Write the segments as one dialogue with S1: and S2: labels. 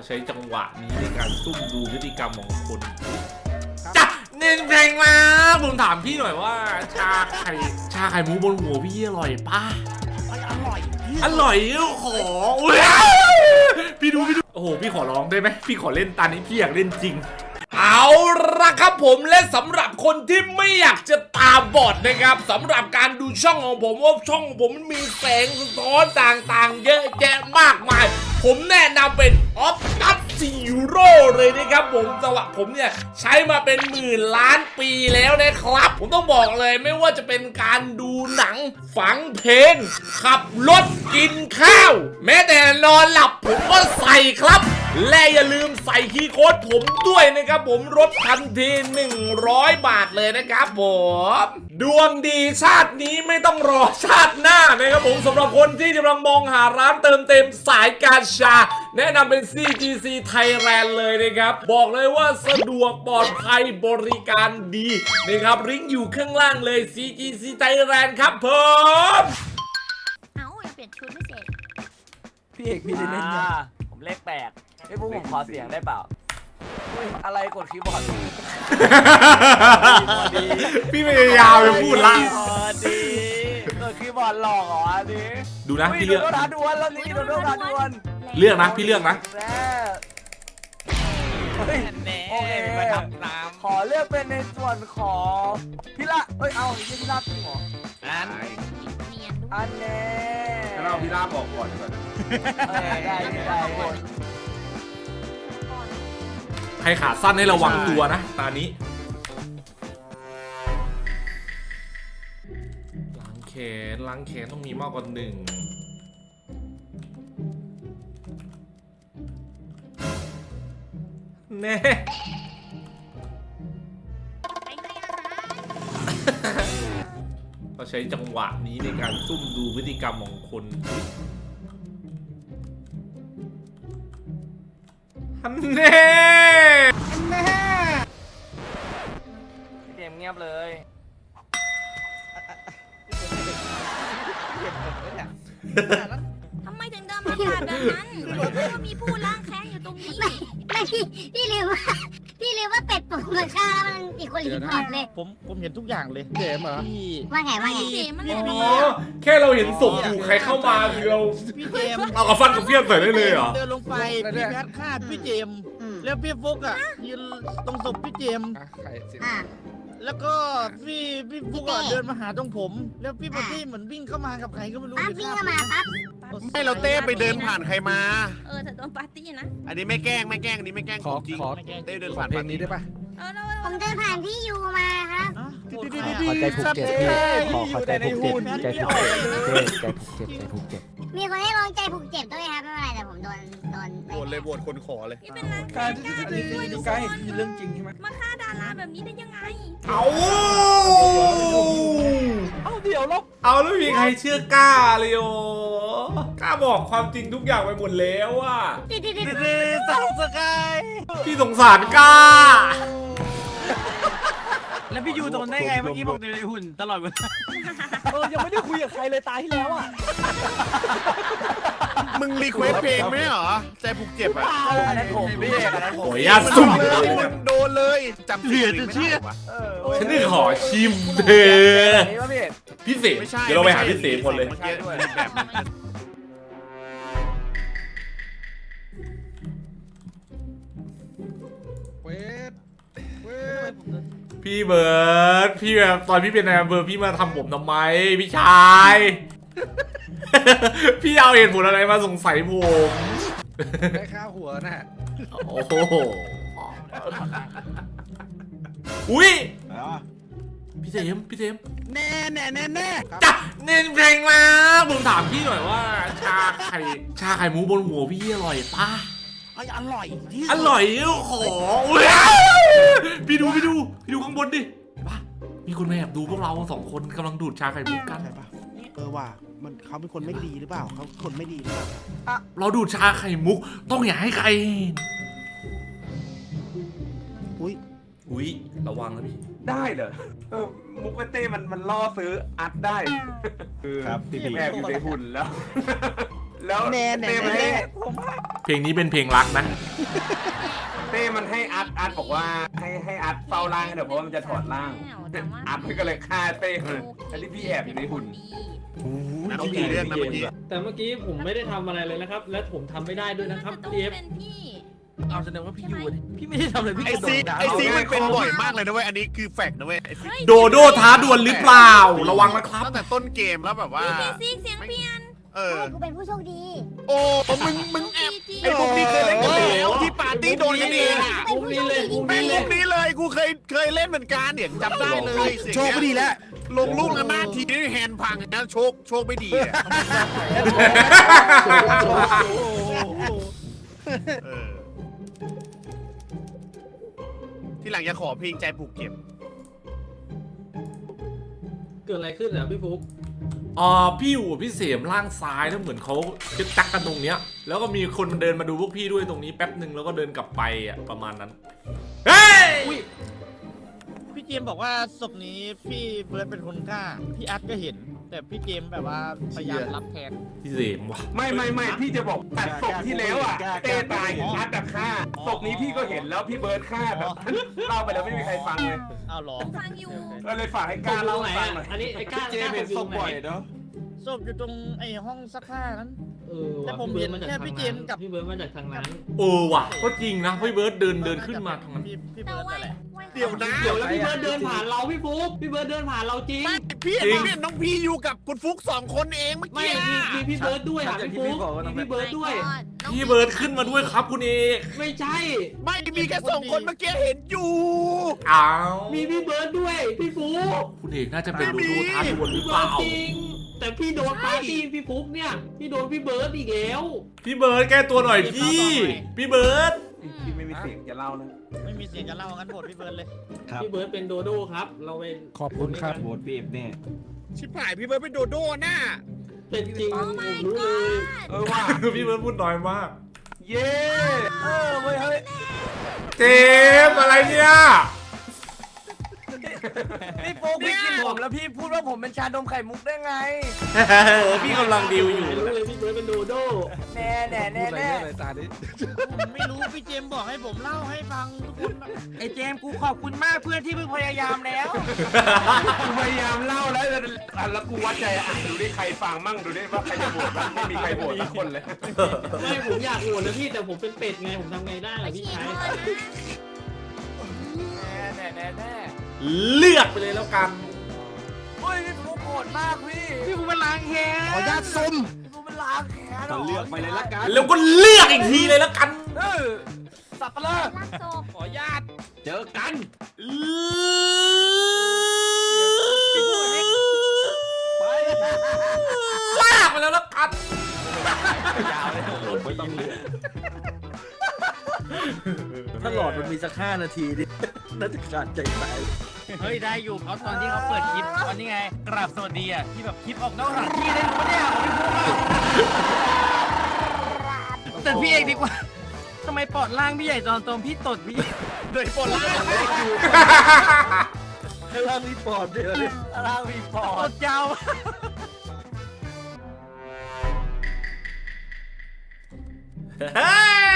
S1: ก็ใช้จังหวะนี้ในการซุ่มดูพฤติกรรมของคนจ้ะเน้นเพลงมาผมถามพี่หน่อยว่า ชาไข่ชาไข่มุกบนหัวพี่อร่อยป้า
S2: อร่อย
S1: อร่อยขออุ๊ยพี่ดูพี่ดูโอ้โหพี่ขอร้องได้ไหมพี่ขอเล่นตานี้พี่อยากเล่นจริงเอาละครับผมและสำหรับคนที่ไม่อยากจะตาบอดนะครับสำหรับการดูช่องของผมว่าช่องของผมมันมีแสงสะท้อนต่างๆ เยอะแยะมากมาย ผมแนะนำเป็นออฟตัสซีโร่เลยนะครับผมสำหรับผมเนี่ย ใช้มาเป็นหมื่นล้านปีแล้วนะครับ ผมต้องบอกเลยไม่ว่าจะเป็นการดูหนังฟังเพลง ขับรถกินข้าว แม้แต่นอนหลับผมก็ใส่ครับและอย่าลืมใส่คีย์โค้ดผมด้วยนะครับผมลดทันที 100 บาทเลยนะครับผม ดวงดีชาตินี้ไม่ต้องรอชาติหน้านะครับผมสำหรับคนที่กำลังมองหาร้านเติมเต็มสายการชา แนะนำเป็น CGC Thailand เลยนะครับ บอกเลยว่าสะดวกปลอดภัยบริการดีนะครับลิงก์อยู่ข้างล่างเลย CGC Thailand ครับผม
S3: เอ้ายังเปลี่ยนชุดไม่เสร็จ
S2: พี่เอกพี่ได้เล่นยัง
S4: อ่าผมเลขแปด ไอ้พวกผมขอเสียงได้เปล่าอุ้ยอะไรกดคีย์บอร์ดดี
S1: พี่พยายามจะพูดละ
S4: พอดีกดคีย์บอร์ดหลอกเหรออันนี้
S1: ดูนะ
S4: อุ้ย
S1: พี่เลือก
S4: โดนท้าดวลแล้วนี่โดนท้าดวล
S1: เลือกนะพี่เลือกนะ
S4: แน่เฮ้ย
S2: แน่
S4: โอเค
S2: มาทำน้
S4: ขอเลือกเป็นในส่วนของพี่ละเอ้ยเอาไอ้เหี้ยพี่ละจริงเหรอำ
S2: อัน
S3: เนียนด้วย
S4: อันแน่
S5: งั้นเอาพี่ลาบบอกก่อนก่อน
S4: เออได้ได้ได้หมด
S1: ใครขาสั้นให้ระวังตัวนะ ตานี้ล้างแขนล้างแขนต้องมีมากกว่าหนึ่งแน่
S3: ไปให้อาหาร
S1: ก็ใช้จังหวะนี้ในการซุ่มดูพฤติกรรมของคนฮันแน่
S4: พี่เกมเงียบเลย
S3: ทำไมถึงเดินมาขาดแบบนั้นก็มีผู้ล้างแค้นอยู่ตรงนี้
S6: ไม่ไม่พี่พี่ลืมว่าพี่ลืมว่าเป็ดปลุกมาฆ่ามันอีกคนรีพอร์ตเลย
S7: ผมผมเห็นทุกอย่างเลยเจมเหรอพี่
S6: ว่าไงว่าไง
S3: เสียมันเล
S1: อ๋
S3: ย
S1: อ แค่เราเห็นศพอยู่ใครเข้ามาคือเรา
S7: พี่เจม
S1: เอากับฟันกับเพี้ยนใส่ได้เลยเหรอ
S7: เดินลงไปพี่แพทฆ่าพี่เจม
S6: อืม
S7: แล้วพี่ฟุกอะยืนตรงศพพี่เจม
S6: อ่า
S7: แล้วก็พี่พี่ฟุกอะ
S6: พี่เต้
S7: เดินมาหาตรงผม แล้วพี่ปาร์ตี้เหมือนวิ่งเข้ามากับใครก็ไม่รู้
S6: ปั๊บวิ่งเข้ามาปั๊บ
S5: ไม่เราเต้ไปเดินผ่านใครมา
S3: เออแต่โดนปาร์ตี้นะ
S5: อันนี้ไม่แกล้งไม่แกล้งอันนี้ไม่แกล้ง
S8: ขอ
S5: จริง
S8: ขอ
S5: เต้เดินผ่าน
S8: เพลงนี้ได้ปะ
S3: เออแล้ว
S6: ผมเดินผ่านพี่ยูมา
S8: ขอใจผูกเจ็บพี่ขอขอใจผูกเจ็บใจผูกเจ็บเต้ใจผูกเจ็บใจผูกเจ็บ
S6: มีคนให้ลองใจผูกเจ็บด้วยครับไม่เป็นไรแต่ผมโดนโดน
S5: โหวตเลยโหวตคนขอเลย
S3: นี่เป็นล้างแค้นกล้าดีด้วยทุกคน
S8: เรื่องจริงใช่ไหม
S3: มาฆ่าดาราแบบนี้ได้ยังไง
S1: เอา
S4: เอาเดี๋ยวลบ
S1: เอาแล้วไม่มีใครเชื่อกล้าเลยโอกล้าบอกความจริงทุกอย่างไปหมดแล้วอะ
S6: ติดติดติด
S4: ดีดีสาวสกาย
S1: พี่สงสารกล้า
S2: แล้วพี่ยูโดนได้ไงเมื่อกี้บอกอยู่ในหุ่นตลอดเวลา
S4: เออยังไม่ได้คุยกับใครเลยตายที่แล้วอะ
S5: มึงรีเควสเพลงไหมเหรอใจผูกเจ็บอะ
S4: อันนั้นผมพี่เอกอันนั้นผม
S1: โอ้ยยาสุ่ม
S5: เลยมึงโดนเลยจำ
S2: เหลือจะเชื่อ
S4: เออ
S1: ฉันนี่ขอชิมเธอ
S4: นี่ป่ะพี่
S1: พี่เสก
S5: ไม่ใช่
S1: เดี๋ยวเราไปหาพี่เสกคนเลย
S5: เมื่อกี้มีแบบนึง
S8: เวทเวท
S1: พี่เบิร์ดพี่แบบตอนพี่เป็นนายอำเภอพี่มาทำผมทำไมพี่ชาย พี่เอาเหตุผลอะไรมาสงสัยผม
S8: ได้ข้าวหัวน่ะ
S1: โอ้โหอุ้ยพี่เทมพี่เทม
S8: แน่แน่แน่แน่
S1: จ้ะเน้นเพลงมาผมถามพี่หน่อยว่า ชาไข่ชาไข่มุกบนหัวพี่อร่อยป้า
S2: อร่อยที่
S1: อร่อยขออุ๊ยพี่ดูพี่ดูพี่ดูข้างบนดิป้ามีคนมาแอบดูพวกเราสองคนกำลังดูดชาไข่มุกกัน
S8: ใช่ปะเออว่ะมันเขาเป็นคนไม่ดีหรือเปล่าเขาคนไม่ดีหรือเปล่า
S1: เราดูดชาไข่มุกต้องอย่าให้ใครเห็น
S8: อุ้ย
S1: อุ้ยระวังนะพี่
S9: ได้เหรอเออมุกเต้มันมันล่อซื้ออัดได้คือ
S8: ครับพี่
S9: แอบอยู่ในหุ่นแล้ว แล้ว
S7: แน่แน่
S9: เต้มัน
S7: แน่
S9: ให้
S1: เพลงนี้เป็นเพลงรักนะ
S9: เต้มันให้อัดอัดบอกว่าให้ให้อัดเฝ้าร่างให้หน่อยเพราะว่ามันจะถอดร่างอัดมันก็เลยฆ่าเต้เลยอันนี้พี่แอบอยู่ในหุ่น
S5: นะต้องมีเรื่องนะเมื่อกี้
S10: แต่เมื่อกี้ผมไม่ได้ทำอะไรเลยนะครับ และผมทำไม่ได้ด้วยนะครับ
S3: ต้อง
S10: พี่เอฟ
S3: เป็นพี่
S2: เอาแสดงว่าพี่อยู่ดิพี่ไม่ได้ทำอะไรพี่
S5: ไอก
S2: ระโด
S5: ซี
S2: ดดาว
S5: ไอซีมันเป็นบ่อยมากเลยนะเว้ยอันนี้คือแฟกต์นะเว้ยไอ้ซี
S1: โดโดท้าดวลหรือเปล่า ระวังนะครับ
S5: ตั้งแต่ต้นเกมแล้วแบบว่า
S3: พี่ซีเสียงเพี้ยน
S5: เออ
S6: ให้กูเป็นผู้โชคดี
S5: โอ้ มึง มึงแอบ ไอ้พวกนี้เคยเล่นกันแล้วที่ปาร์ตี้โดนกันเองอะ
S6: เป็นผู้โชคดีจริง
S5: แม่งพวกนี้เลยกูเคยเคยเล่นเหมือนกันเนี่ยจำได้เลยโชคไม่ดีแล้ว ลงลูกอำนาจทีนี้แฮนด์พังนะโชคโชคไม่ดีอะเออที่หลังจะขอเพลงใจผูกเก็บ
S10: เกิดอะไรขึ้นอะพี่ฟุก
S1: อ่าพี่อยู่กับพี่เสียมล่างซ้ายแล้วเหมือนเขาจะจักกันตรงเนี้ย แล้วก็มีคนเดินมาดูพวกพี่ด้วยตรงนี้แป๊บหนึ่งแล้วก็เดินกลับไปอะประมาณนั้น เฮ้ย
S7: พี่เจมส์บอกว่าศพนี้พี่เบิร์ดเป็นคนฆ่า พี่อาร์ตก็เห็น แต่พี่เจมส์แบบว่าพยายามรับแทน
S1: พี่เสียมว่ะ
S9: ไม่ไม่ไม่พี่จะบอกตัดศพที่แล้วอะเต้ตายอัดแต่ฆ่าศพนี้พี่ก็เห็นแล้วพี่เบิร์ดฆ่าแบบเล่าไปแล้วไม่มีใครฟังเลย
S7: อ้าวเหรอ
S3: ฟังอยู่
S9: ก็เลยฝากให้
S10: ต
S9: กล้าก
S10: ตร
S9: เล่าง
S10: ไหน
S9: ให้ฟัง
S10: อะ
S9: หน่อย
S10: อันนี้ไอ้ก้า
S4: เจมส์เห็นศพบ่อยเนาะ
S7: ศพอยู่ตรงไอ้ห้องซักผ้านั้น
S10: เออ
S7: แต่
S10: ว่ะ
S7: ผม
S10: พี่
S7: เห็
S10: เบิร์
S7: น
S10: ดมาจาก
S7: แค่
S10: ทาง
S7: พี่เจ
S10: นั้
S7: ม
S10: น
S7: ส์กับ
S10: พี่เบิร์ดมาจากทางนั้น
S1: เออว่ะ ก็จริงนะพี่เบิร์ดเดินเดินขึ้นมาทางนั้น
S7: พี่พี่
S3: แต่
S7: เบิร์ด
S3: ว่า
S7: นั่นแหละ
S5: เดี๋ยวนะ
S10: เดี๋ยวแล้วพี่เบิร์ดเดินผ่านเราพี่ฟุกพี่เบิร์ดเดินผ่านเราจริง
S5: ไม่ พี่เห็นเนี่ยน้องพี่อยู่กับคุณฟุกสองคนเองเมื่อ
S10: ไม่
S5: กี้
S10: มีมีพี่เบิร์ดด้วยอะพี่ฟุกมีพี่เบิร์ดด้วย
S1: พี่เบิร์ดขึ้นมาด้วยครับคุณเอก
S10: ไม่ใช่
S5: ไม่มีแค่สองคนเมื่อกี้เห็นอยู่
S1: อ้าว
S10: มีพี่เบิร์ดด้วย พี่ฟุก
S1: คุณเอกน่าจะเป็น
S5: ไม่
S1: ดู
S5: มี
S1: ดูท้าดวลหรือ
S10: พี่
S1: เป
S10: เบิร์
S1: ล่า
S10: ดจริง แต่พี่โดนปาร์ตี้พี่ฟุกเนี่ย พี่โดนพี่เบิร์ดอีกแล้ว
S1: พี่เบิร์ดแก้ตัวหน่อยพี่ พี่เบิร์ด
S9: พี่ไม่มีเสียงจะเล่านะ
S7: ไม่มีเสียงจะเล่างั้นโหวตพี่เบิร์ดเลย
S10: พี่เบิร์ดเป็นโดโดครับ เราเป็น
S8: ขอบคุณครับ
S9: โหวตบีบเนี่ย
S5: ชิบหายพี่เบิร์ดเป็นโดโด้น่ะ
S10: เป็นจริง
S3: โอ้
S10: ผม
S3: my
S10: รู้เลย
S3: god
S9: เออว่า
S1: พี่เบิร์ดพูดน้อยมาก
S9: เย้ เออเว้ยเฮ้ย
S1: เจมส์อะไรเนี่ย
S4: พี่โฟกพี่กินผมแล้วพี่พูดว่าผมเป็นชาดมไข่มุกได้ไง
S1: พี่กำลังดิวอยู่
S10: รู้เลยพี่เบิร์ดเป็นโดโด
S4: แน่แน่แน่แน่
S7: ผมไม่รู้พี่เจมส์บอกให้ผมเล่าให้ฟังทุกคนนะ
S2: ไอ้เจมส์กูขอบคุณมากเพื่อนที่มึงพยายามแล้ว
S9: กูพยายามเล่าแล้วแล้วกูวัดใจอะดูดิใครฟังมั่งดูดิว่าใครจะโหวตบ้างไม่มีใครโหวตสักคนเลย
S10: ไม่ผมอยากโหวตนะพี่แต่ผมเป็นเป็ดไงผมทำไงได้
S3: ไป
S10: ล่ะพี่
S3: ฉีด
S10: ชาย
S3: เลยนะ
S4: แน่แน่แน่แน่
S1: เลือกไปเลยแล้วกัน
S4: เฮ้ยพี่โกโหดมากพี่
S2: พี่กูเป็นล้างแค้น
S5: ขอญาตซุ่ม
S4: พี่โฟกเป็นล้างแขนหรอ
S9: เลือกไปเลยละกัน
S1: แล้วก็เลือกอีกทีเลยแล้วกัน
S4: เออสับปะเลอ
S3: ลา
S5: ขอญาต
S9: เจอกัน
S1: ลากไปแล้วแล้วกัน
S2: ถ้าหลอดมันมีสักห้านาทีดิน่าจะขาดใจตายเฮ้ยได้อยู่เขาตอนที่เขาเปิดคลิปตอนนี้ไงกราบสวัสดีอะที่แบบคลิปออกนอกสถานที่ได้รู้ปะเนี่ยของพี่ฟุ๊กอะแต่พี่เอกดีกว่าทำไมปอดล่างพี่ใหญ่ตอนตรงพี่ตดพี่
S5: โดยปนล่าง
S2: ข้างล่างมีปอดเดียวเลย
S4: ร่างมีพอ
S2: ตดยาว
S1: เฮ้ย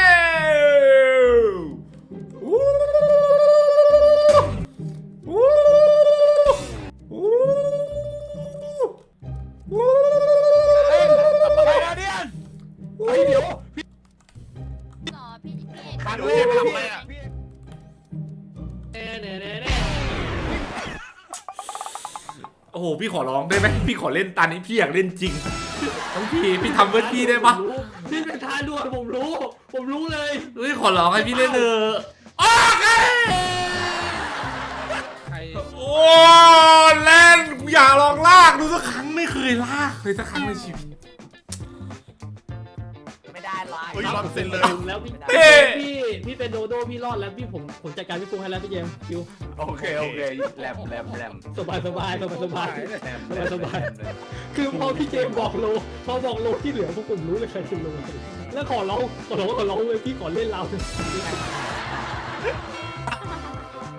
S3: พี่
S1: ขอร้องได้ไหมพี่ขอเล่นตานี้พี่อยากเล่นจริงน้องพี่พี่ทำเพื่อพี่ได้ปะ
S10: ผมรู้พี่เป็นทานด่วนผมรู้ ผมรู้เลย
S1: เฮ้ยขอร้องให้พี่เล่นเถอะโอเคโอ้เล่นกูอยากลองลากดูสักครั้งไม่เคยลากเลยสักครั้งในชีวิต
S4: ได้ลาย
S5: เฮ้ยรอบเซ็นเลย
S10: แล้วพี่
S1: เฮ้ย
S10: พี่พี่เป็นโดโดพี่รอดแล้วพี่ผมผมจัดการพี่ฟุกให้แล้วพี่เจมส์คิว
S9: โอเคโอเคแลมแลมแลม
S10: สบายสบายสบายสบาย
S9: แลม
S10: สบายคือพอพี่เจมส์บอกโลพอบอกโลที่เหลือพวกผมรู้เลยใครเป็นโลแล้วขอร้องขอร้องขอร้องเลยพี่ขอเล่นเรา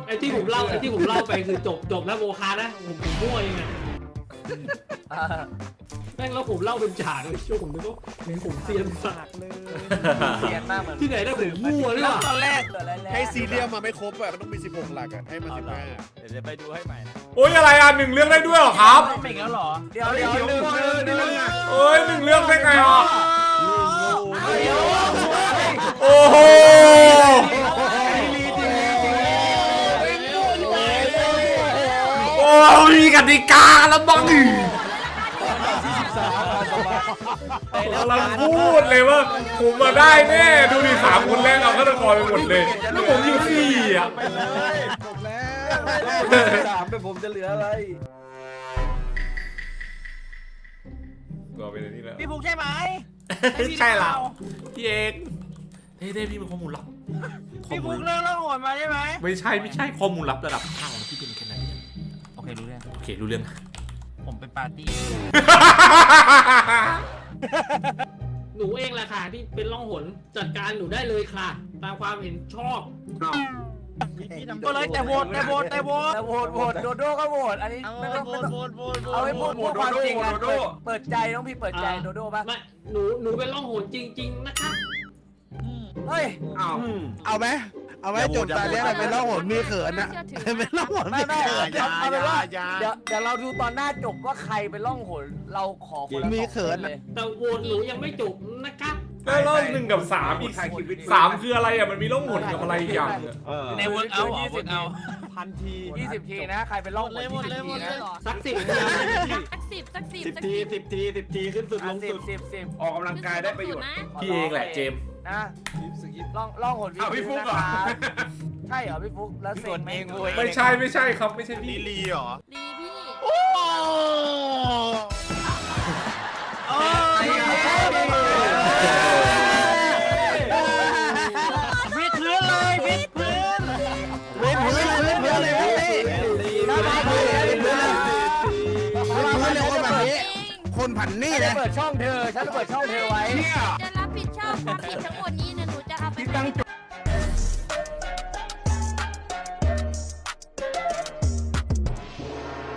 S10: ไอ้ที่ผมเล่าไอ้ที่ผมเล่าไปคือจบจบแล้วโมคานะผมผมมั่วเองอะ แม่งแล้วผมเล่าเป็นฉากเลยช่วงผมนึกว่าเหมือนผมเซียนสากเลย
S4: เสียนมากเหมือน
S10: ที่ไหนได้ผมมั่วเลยอะ
S2: ตอนแรก
S4: เหลืออะไรแล้ว
S5: ให้ซีเรียลมาไม่ครบอะมันต้องมี 16 หลักอะให้มา
S2: เอาเหรอ
S5: 15
S2: เดี๋ยวจะไปดูให้ใหม่นะ
S1: โอ้ยอะไรอะหนึ่งเรื่องได้ด้วยเหรอครับ
S2: ต้องเป็นแล้วเหรอ
S4: เดี๋ยวเดี๋ยวหนึ่งหนึ่งหนึ่งอะ
S1: เอ้ยหนึ่งเรื่องได้ไงอะโอ้โหโอ้ยมีกติกาแล้วบ้าง กำลังพูดเลยว่าผมมาได้แน่ดูดิสามคนแรกเอาฆาตกรไปหมดเลยแล้วผมอยู่สี่อะ
S4: สามเป็นผมจะเหลืออะไร
S1: ก็เป็นนี่แล้ว
S2: พี่ฟุกใช่ไหม
S1: ใช่ละพี่เอกเท่ๆพี่เป็นข้อมูลลับข้อ
S2: พี่
S1: มู
S2: ฟุ
S1: ล
S2: กเรื่องเล่าโหดมาใช่ไหม
S1: ไม่ใช่ไม่ใช่ข้อมูลลับระดับข้างที่เป็นแคนาเดียน
S2: โอเครู้เรื่อง
S1: โอเครู้เรื่อง
S2: ผมเป็นปาร์ตี้
S10: หนูเองแหละค่ะที่เป็นล่องหนจัดการหนูได้เลยค่ะ ตามความเห็นชอบ
S7: พี่ทำ
S2: ก็เลยแต่โหวตแต่โหวตแต่โหวต
S4: แต่โหวตโหวตโดโด้ก็โหวตอันนี้
S7: เอา
S4: ไม่ต้อง
S7: โห
S4: ไม่
S7: วต
S4: ต้อง
S7: โหวตโหวตโหวต
S4: เอาให้พูดพูดความจริงกัน
S9: โดโด้
S4: เปิดใจน้องพี่เปิดใจโดโด้ป่ะ
S10: ไม่หนูหนูเป็นล่องหนจริง ๆ นะคะ
S4: เฮ้ย
S9: อ้าว
S5: เอาไหม เอาไหมจบตาเนี้ยเป็นล่องหนมีเขินอะเป็นล่องหน
S4: ไม่
S5: มี
S4: ไม่
S5: เขิน
S4: เอาเอาเป็นว่า
S5: อย่า
S4: เดี๋ยวเดี๋ยวเราดูตอนหน้าจบว่าใครเป็นล่องหนเราขอคนละ
S5: มี
S4: สอง
S5: เขิน
S4: เลย
S10: แต่โหวตหนูยังไม่จบนะคะ
S1: แล้วแล้วหนึ่งกับสามอีกสามคืออะไรอะมันมีล่องหนกับอะไรอีกอย่างอะ
S2: ในเวิร์กเอาเหรอ
S4: ยี่
S2: เวิ
S4: สิ
S2: ร์
S4: บ
S2: กเอา
S7: พันที
S4: ยี่สิบทีนะใครเป็นล่องหน
S7: หมดเลยหมดเลยหมดเลย
S10: สักสิบที
S3: สักสิบสักสิบ
S10: สิบ
S3: สัก
S10: ที
S3: สิบ
S10: สิบทีสิบทีขึ้นสุดลง
S4: สิ
S10: สุ
S4: บ
S10: ด
S4: สิบสิบ
S9: ออกกำลังกายได้ประโยชน์
S3: นะ
S1: พี่เองแหละเจมส์
S4: นะล่องล่องหน
S9: อ้าวพี่ฟุ๊กเหรอ
S4: นะครับใช่เหรอพี่ฟุ๊กแล้วเซ็งไหม
S1: ไม่ใช่ไม่ใช่ครับไม่ใช่พี่
S5: ลีลีเหรอ
S3: ดีพี่
S5: โอ้
S2: วิดพื้นเลยวิดพื้น
S5: เว้นพื้นเลยเว้นพื้นเลยพี่
S4: น่ารักเลย
S5: เว้นพื้นเลยเว้นพื้นเลยคนแบบนี้ คนผันนี่
S4: ฉันจะ
S5: นะ
S4: เปิดช่องเธอฉันจะเปิดช่องเธอไว้
S3: จะรับผิดชอบความผิดทั้งหมดนี้นะหนูจะ